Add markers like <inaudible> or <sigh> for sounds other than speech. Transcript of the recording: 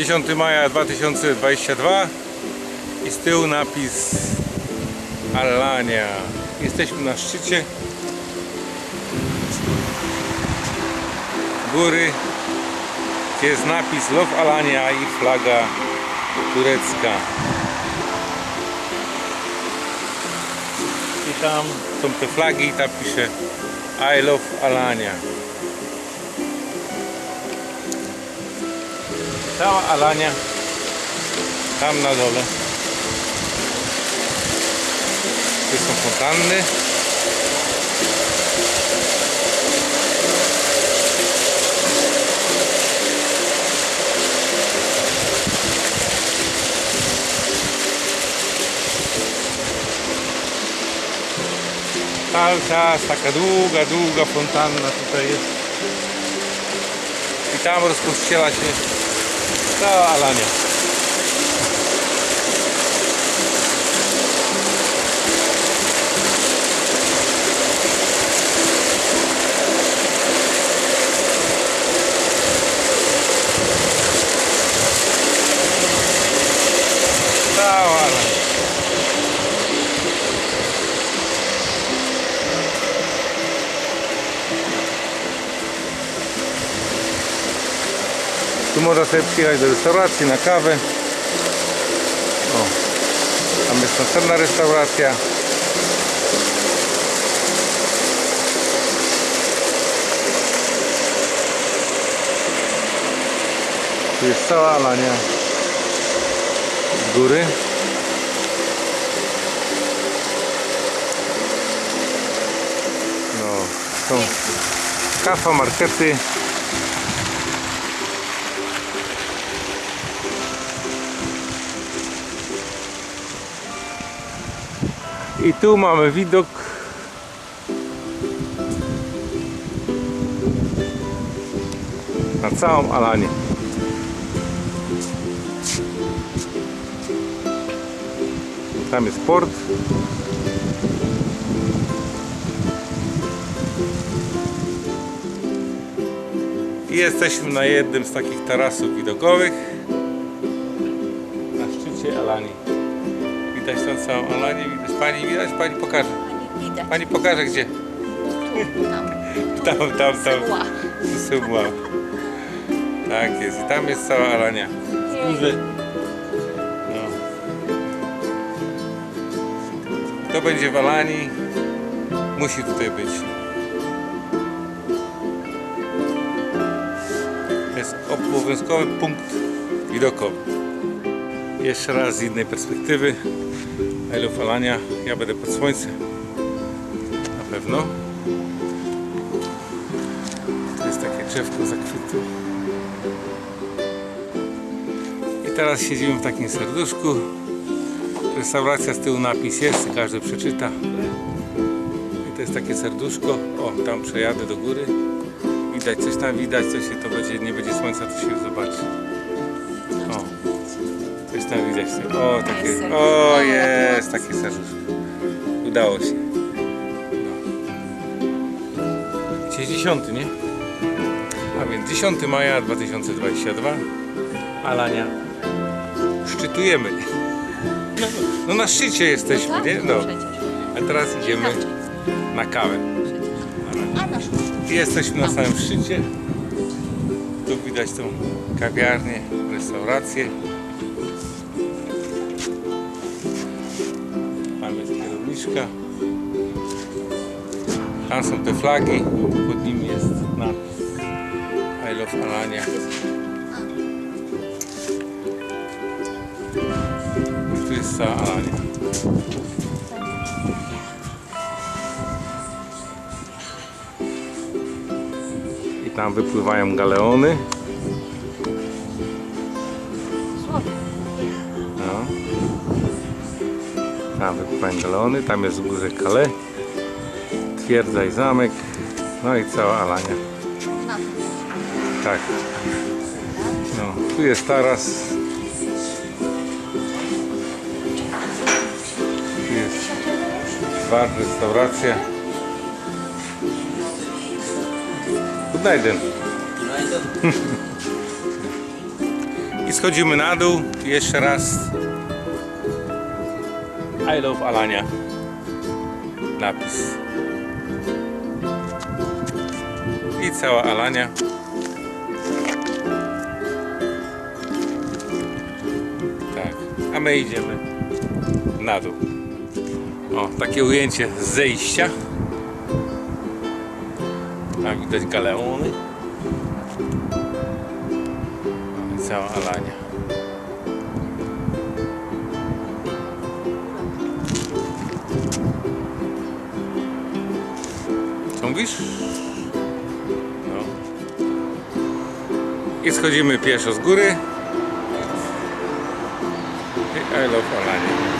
10 maja 2022 i z tyłu napis Alania. Jesteśmy na szczycie góry, gdzie jest napis Love Alania i flaga turecka. I tam są te flagi i tam pisze I love Alania. Cała Alania tam na dole. Tu są fontanny. Cały czas taka długa, długa fontanna tutaj jest. I tam rozpościela się cała Alania. Tu można sobie przyjechać do restauracji na kawę. O, tam jest następna restauracja. Tu jest cała Alania z góry. No, są kafa, markety. I tu mamy widok na całą Alanię. Tam jest port. I jesteśmy na jednym z takich tarasów widokowych na szczycie Alanii. Widać tą całą Alanię, widać Pani widać? Pani pokaże. Widać. Pani pokaże gdzie? Tam. <laughs> Tam, tam. Syła. Tak jest. I tam jest cała Alania. Duże. No. Kto będzie w Alanii, musi tutaj być. Jest obowiązkowy punkt widokowy. Jeszcze raz z innej perspektywy. I love Alania. Ja będę pod słońcem. Na pewno. To jest takie drzewko zakwitło. I teraz siedzimy w takim serduszku. Restauracja z tyłu napis jest, każdy przeczyta. I to jest takie serduszko. O, tam przejadę do góry. Widać, coś tam widać, coś się to będzie, nie będzie słońca, to się zobaczy. Tam widać. O, takie, o jest, takie serduszko. Udało się. No. Dzisiaj 10, nie? A więc 10 maja 2022 Alania szczytujemy. No, no na szczycie jesteśmy, tak, nie? No. przecież. A teraz idziemy na kawę. Jesteśmy na samym szczycie. Tu widać tą kawiarnię, restaurację. Kierowniczka. Tam są te flagi. Pod nimi jest napis I love Alania. I tu jest cała Alania. I tam wypływają galeony. Wypływają galeony, tam jest w górze Kale. Twierdza i zamek. No i cała Alania. Tak. No, tu jest taras. Tu jest bar, restauracja. Good night. I schodzimy na dół. Jeszcze raz. I love Alania. Napis. I cała Alania. Tak. A my idziemy na dół. O, takie ujęcie zejścia. Tam widać galeony. Cała Alania. Mówisz? No. I schodzimy pieszo z góry. I love Alania.